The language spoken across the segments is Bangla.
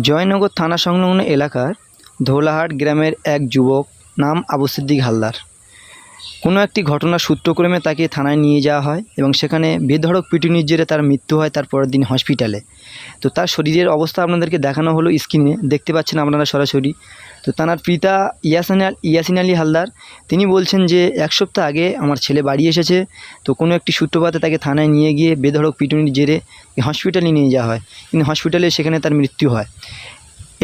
জয়নগর থানা সংলগ্ন এলাকার ধোলাহাট গ্রামের এক যুবক নাম আবু সিদ্দিক হালদার। কোনো একটি ঘটনা সূত্রক্রমে তাকে থানায় নিয়ে যাওয়া হয় এবং সেখানে বেধড়ক পিটুনির জেরে তার মৃত্যু হয় তার পরের দিন হসপিটালে। তো তার শরীরের অবস্থা আপনাদেরকে দেখানো হলো স্ক্রিনে, দেখতে পাচ্ছেন আপনারা সরাসরি। তো তার পিতা ইয়াসিন ইয়াসিন আলী হালদার, তিনি বলছেন যে এক সপ্তাহ আগে আমার ছেলে বাড়ি এসেছে, তো কোনো একটি সূত্রপাতে তাকে থানায় নিয়ে গিয়ে বেধড়ক পিটুনির জেরে হসপিটালে নিয়ে যাওয়া হয়। কিন্তু হসপিটালে সেখানে তার মৃত্যু হয়।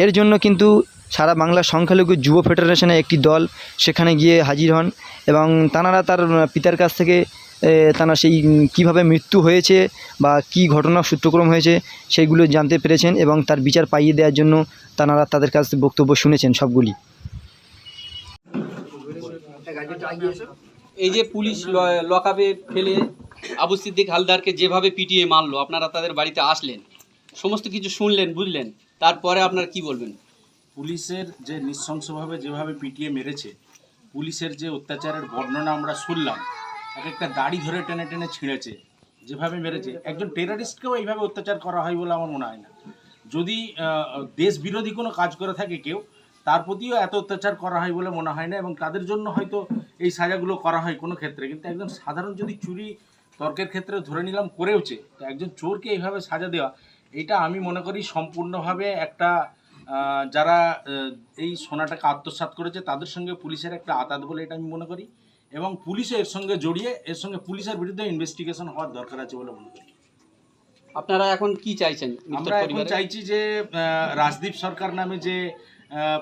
এর জন্য কিন্তু সারা বাংলার সংখ্যালঘু যুব ফেডারেশনের একটি দল সেখানে গিয়ে হাজির হন এবং তানারা তার পিতার কাছ থেকে তারা সেই কীভাবে মৃত্যু হয়েছে বা কী ঘটনা সূত্রক্রম হয়েছে সেইগুলো জানতে পেরেছেন এবং তার বিচার পাইয়ে দেওয়ার জন্য তানারা তাদের কাছ থেকে বক্তব্য শুনেছেন সবগুলি। এই যে পুলিশ লকআপে ফেলে আবু সিদ্দিক হালদারকে যেভাবে পিটিয়ে মারলো, আপনারা তাদের বাড়িতে আসলেন, সমস্ত কিছু শুনলেন, বুঝলেন, তারপরে আপনারা কি বলবেন? পুলিশের যে নৃশংসভাবে যেভাবে পিটিয়ে মেরেছে, পুলিশের যে অত্যাচারের বর্ণনা আমরা শুনলাম, এক একটা দাড়ি ধরে টেনে টেনে ছিঁড়েছে, যেভাবে মেরেছে, একজন টেরারিস্টকেও এইভাবে অত্যাচার করা হয় বলে আমার মনে হয় না। যদি দেশ বিরোধী কোনো কাজ করে থাকে কেউ, তার প্রতিও এত অত্যাচার করা হয় বলে মনে হয় না এবং তাদের জন্য হয়তো এই সাজাগুলো করা হয় কোনো ক্ষেত্রে। কিন্তু একজন সাধারণ যদি চুরি তর্কের ক্ষেত্রে ধরে নিলাম করেওছে, তো একজন চোরকে এইভাবে সাজা দেওয়া, এটা আমি মনে করি সম্পূর্ণভাবে একটা যারা এই সোনাটাকে আত্মসাৎ করেছে তাদের সঙ্গে পুলিশের একটা আতাত বলে এটা আমি মনে করি এবং পুলিশও এর সঙ্গে জড়িয়ে এর সঙ্গে পুলিশের বিরুদ্ধে ইনভেস্টিগেশন হওয়ার দরকার আছে বলে মনে করি। আপনারা এখন কি চাইছেন আমরা এখন চাইছি যে রাজদীপ সরকার নামে যে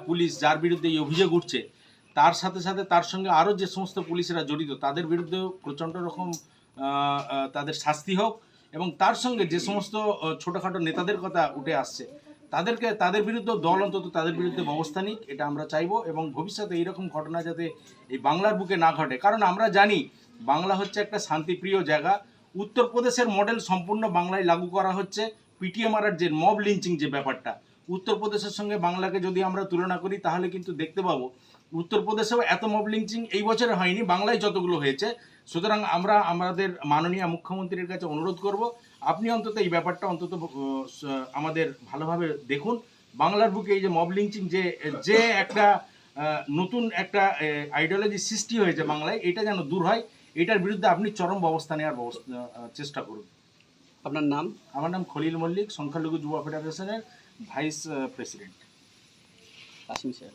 পুলিশ যার বিরুদ্ধে এই অভিযোগ উঠছে তার সাথে সাথে তার সঙ্গে আরও যে সমস্ত পুলিশেরা জড়িত তাদের বিরুদ্ধেও প্রচণ্ড রকম তাদের শাস্তি হোক এবং তার সঙ্গে যে সমস্ত ছোটোখাটো নেতাদের কথা উঠে আসছে তাদেরকে, তাদের বিরুদ্ধে দল অন্তত তাদের বিরুদ্ধে ব্যবস্থা নিক, এটা আমরা চাইব এবং ভবিষ্যতে এইরকম ঘটনা যাতে এই বাংলার বুকে না ঘটে। কারণ আমরা জানি বাংলা হচ্ছে একটা শান্তিপ্রিয় জায়গা। উত্তরপ্রদেশের মডেল সম্পূর্ণ বাংলায় লাগু করা হচ্ছে। পিটিএ মারার যে মব লিঞ্চিং যে ব্যাপারটা উত্তরপ্রদেশের সঙ্গে বাংলাকে যদি আমরা তুলনা করি, তাহলে কিন্তু দেখতে পাবো উত্তরপ্রদেশেও এত মব লিঞ্চিং এই বছরে হয়নি, বাংলায় যতগুলো হয়েছে। সুতরাং আমরা আমাদের মাননীয় মুখ্যমন্ত্রীর কাছে অনুরোধ করব, আপনি অন্তত এই ব্যাপারটা অন্তত আমাদের ভালোভাবে দেখুন। বাংলার বুকে এই যে মব লিঞ্চিং যে যে একটা নতুন একটা আইডিওলজি সৃষ্টি হয়েছে বাংলায়, এটা যেন দূর হয়, এটার বিরুদ্ধে আপনি চরম ব্যবস্থা নেওয়ার ব্যবস্থা চেষ্টা করুন। আপনার নাম? আমার নাম খলিল মল্লিক সংখ্যালঘু যুব ফেডারেশনের ভাইস প্রেসিডেন্ট। আসিম সাহেব